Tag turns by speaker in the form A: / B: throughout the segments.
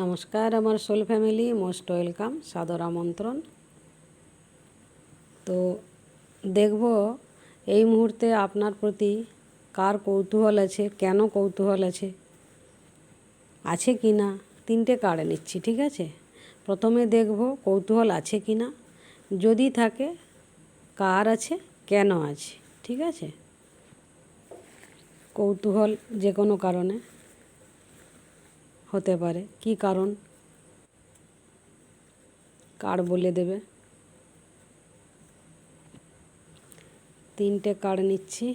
A: নমস্কার, আমার soul family, most welcome, সাদর আমন্ত্রণ। তো দেখব এই মুহূর্তে আপনার প্রতি কার কৌতূহল আছে, কেন কৌতূহল আছে আছে কি না, তিনটে কার্ড নিচ্ছি, ঠিক আছে? প্রথমে দেখব কৌতূহল আছে কি না, যদি থাকে, কার আছে, কেন আছে, ঠিক আছে? কৌতূহল যে কোনো কারণে। হতে পারে। কি কারণ? কার বলে দেবে? তিনটে কার্ড নিচ্ছি।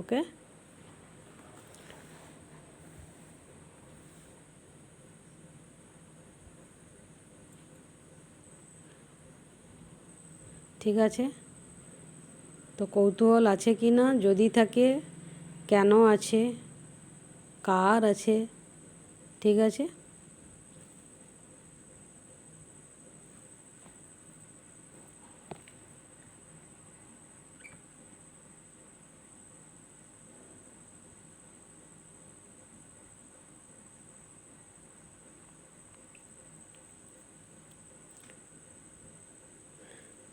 A: ওকে? ঠিক আছে? তো কৌতূহল আছে কি না? যদি থাকে, কেন আছে? কার আছে? ঠিক আছে?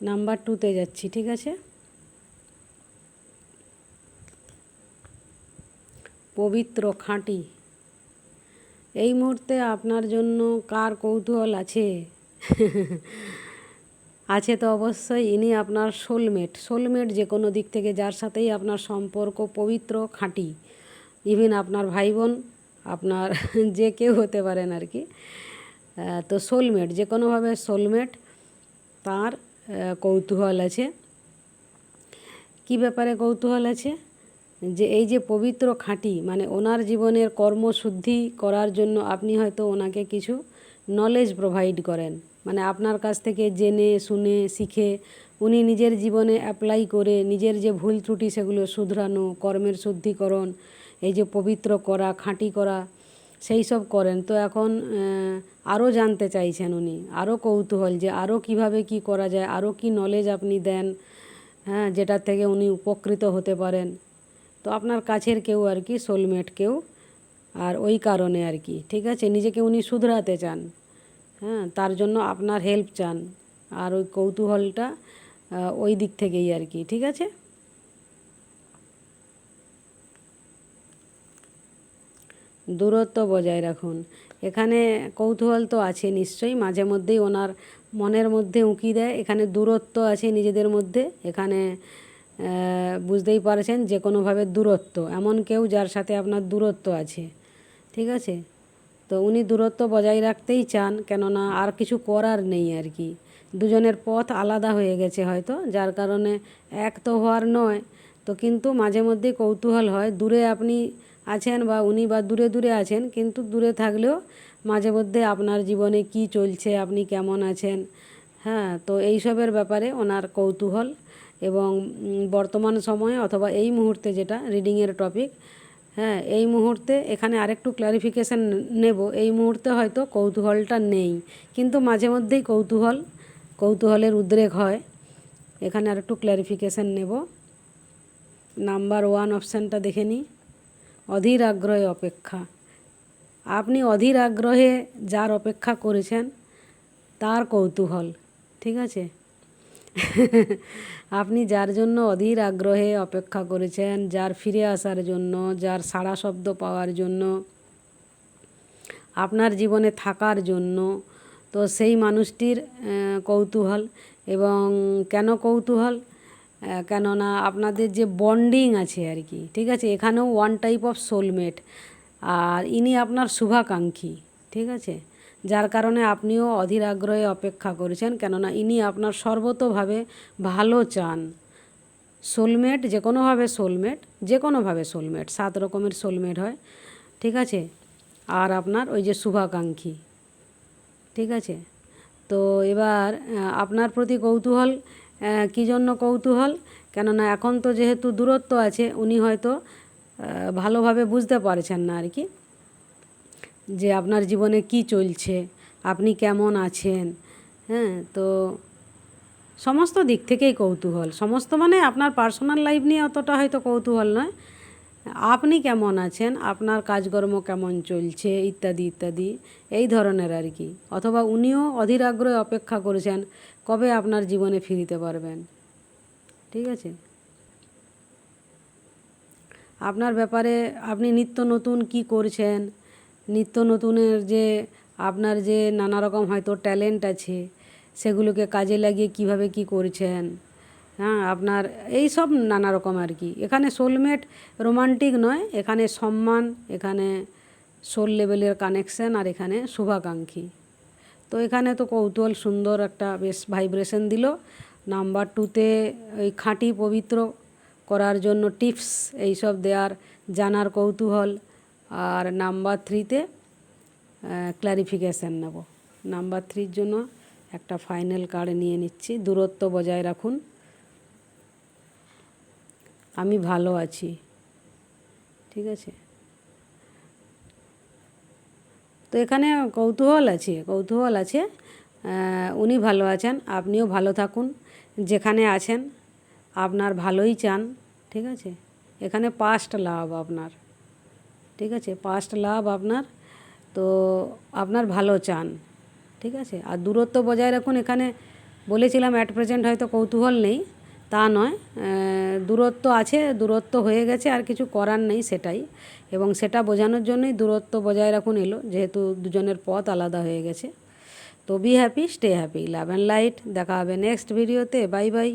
A: নাম্বার টুতে যাচ্ছি, ঠিক আছে? পবিত্র খাঁটি। এই মুহূর্তে আপনার জন্য কার কৌতূহল আছে? আছে তো অবশ্যই, ইনি আপনার সোলমেট সোলমেট যে কোনো দিক থেকে, যার সাথেই আপনার সম্পর্ক পবিত্র, খাঁটি। ইভেন আপনার ভাই বোন আপনার যে কেউ হতে পারেন আর কি। তো সোলমেট যে কোনোভাবে সোলমেট তার কৌতূহল আছে। কি ব্যাপারে কৌতূহল আছে? যে এই যে পবিত্র খাঁটি মানে ওনার জীবনের কর্মশুদ্ধি করার জন্য আপনি হয়তো ওনাকে কিছু নলেজ প্রোভাইড করেন। মানে আপনার কাছ থেকে জেনে, শুনে, শিখে, উনি নিজের জীবনে অ্যাপ্লাই করে নিজের যে ভুল ত্রুটি সেগুলো শুধরানো, কর্মের শুদ্ধিকরণ, এই যে পবিত্র করা, খাঁটি করা সেই সব করেন। তো এখন আরও জানতে চাইছেন উনি। আরও কৌতূহল যে আরও কীভাবে কি করা যায় আরও কি নলেজ আপনি দেন হ্যাঁ যেটার থেকে উনি উপকৃত হতে পারেন। তো আপনার কাছের কেউ আর কি সোলমেট কেউ, আর ওই কারণে আর কি, ঠিক আছে? নিজেকে উনি শুধরাতে চান হ্যাঁ তার জন্য আপনার হেল্প চান। আর ওই কৌতূহলটা ওই দিক থেকেই আর কি, ঠিক আছে? দূরত্ব বজায় রাখুন। এখানে কৌতূহল তো আছে নিশ্চয়ই, মাঝে মধ্যেই ওনার মনের মধ্যে উঁকি দেয়। এখানে দূরত্ব আছে নিজেদের মধ্যে। এখানে বুঝতেই পারছেন যে কোনোভাবে দূরত্ব, এমন কেউ যার সাথে আপনার দূরত্ব আছে। ঠিক আছে? তো উনি দূরত্ব বজায় রাখতেই চান, কেননা আর কিছু করার নেই আর কি। দুজনের পথ আলাদা হয়ে গেছে হয়তো, যার কারণে এক তো হওয়ার নয়। তো কিন্তু মাঝে মধ্যে কৌতূহল হয়, দূরে আপনি আছেন বা উনি বা দূরে দূরে আছেন, কিন্তু দূরে থাকলেও মাঝে মধ্যে আপনার জীবনে কি চলছে, আপনি কেমন আছেন হ্যাঁ তো এইসবের ব্যাপারে ওনার কৌতূহল এবং বর্তমান সময়ে অথবা এই মুহূর্তে যেটা রিডিংয়ের টপিক হ্যাঁ এই মুহূর্তে এখানে আরেকটু ক্ল্যারিফিকেশান নেব, এই মুহূর্তে হয়তো কৌতূহলটা নেই, কিন্তু মাঝে মধ্যেই কৌতূহল, কৌতূহলের উদ্রেক হয়, এখানে আরেকটু ক্ল্যারিফিকেশান নেব। নাম্বার ওয়ান অপশানটা দেখে নিই। অধীর আগ্রহে অপেক্ষা। আপনি অধীর আগ্রহে যার অপেক্ষা করেছেন, তার কৌতূহল, ঠিক আছে? আপনি যার জন্য অধীর আগ্রহে অপেক্ষা করেছেন, যার ফিরে আসার জন্য, যার সাড়া শব্দ পাওয়ার জন্য, আপনার জীবনে থাকার জন্য, তো সেই মানুষটির কৌতূহল এবং কেন কৌতূহল? কেননা আপনাদের যে বন্ডিং আছে আর কি, ঠিক আছে? এখানেও ওয়ান টাইপ অফ সোলমেট আর ইনি আপনার শুভাকাঙ্ক্ষী, ঠিক আছে? যার কারণে আপনিও অধীর আগ্রহে অপেক্ষা করেছেন, কেননা ইনি আপনার সর্বতোভাবে ভালো চান। সোলমেট যে কোনোভাবে সোলমেট যে কোনোভাবে সোলমেট সাত রকমের সোলমেট হয়, ঠিক আছে? আর আপনার ওই যে শুভাকাঙ্ক্ষী, ঠিক আছে? তো এবার আপনার প্রতি কৌতূহল কী জন্য কৌতূহল? কেননা এখন তো যেহেতু দূরত্ব আছে, উনি হয়তো ভালোভাবে বুঝতে পারছেন না আর কি, যে আপনার জীবনে কি চলছে, আপনি কেমন আছেন হ্যাঁ তো সমস্ত দিক থেকেই কৌতূহল। সমস্ত মানে আপনার পার্সোনাল লাইফ নিয়ে অতটা হয়তো কৌতূহল নয়। আপনি কেমন আছেন, আপনার কাজকর্ম কেমন চলছে, ইত্যাদি ইত্যাদি, এই ধরনের আর কি। অথবা উনিও অধীর আগ্রহে অপেক্ষা করেছেন কবে আপনার জীবনে ফিরিতে পারবেন? ঠিক আছে? আপনার ব্যাপারে আপনি নিত্য নতুন কি করছেন? নিত্য নতুনের যে আপনার যে নানা রকম হয়তো ট্যালেন্ট আছে, সেগুলোকে কাজে লাগিয়ে কীভাবে কি করছেন? হ্যাঁ আপনার এই সব নানা রকম আর কি। এখানে সোলমেট রোমান্টিক নয়, এখানে সম্মান, এখানে সোল লেভেলের কানেকশন আর এখানে শুভাকাঙ্ক্ষী। তো এখানে তো কৌতূহল সুন্দর একটা বেশ ভাইব্রেশন দিল। নাম্বার টুতে ওই খাঁটি পবিত্র করার জন্য টিপস এইসব দেওয়ার জানার কৌতূহল। আর নাম্বার থ্রিতে ক্লারিফিকেশান নেব। নাম্বার থ্রির জন্য একটা ফাইনাল কার্ড নিয়ে নিচ্ছি। দূরত্ব বজায় রাখুন। আমি ভালো আছি। ঠিক আছে? তো এখানে কৌতূহল আছে কৌতূহল আছে। উনি ভালো আছেন, আপনিও ভালো থাকুন, যেখানে আছেন, আপনার ভালোই চান, ঠিক আছে? এখানে পাস্ট লাভ আপনার, ঠিক আছে? পাস্ট লাভ আপনার, তো আপনার ভালো চান, ঠিক আছে? আর দূরত্ব বজায় রাখুন, এখানে বলেছিলাম অ্যাট প্রেজেন্ট হয়তো কৌতূহল নেই। তা নয় দূরত্ব আছে, দূরত্ব হয়ে গেছে, আর কিছু করার নেই সেটাই। এবং সেটা বোঝানোর জন্যই দূরত্ব বজায় রাখুন এলো, যেহেতু দুজনের পথ আলাদা হয়ে গেছে। তো be happy stay happy love and light দেখা হবে নেক্সট ভিডিওতে বাই বাই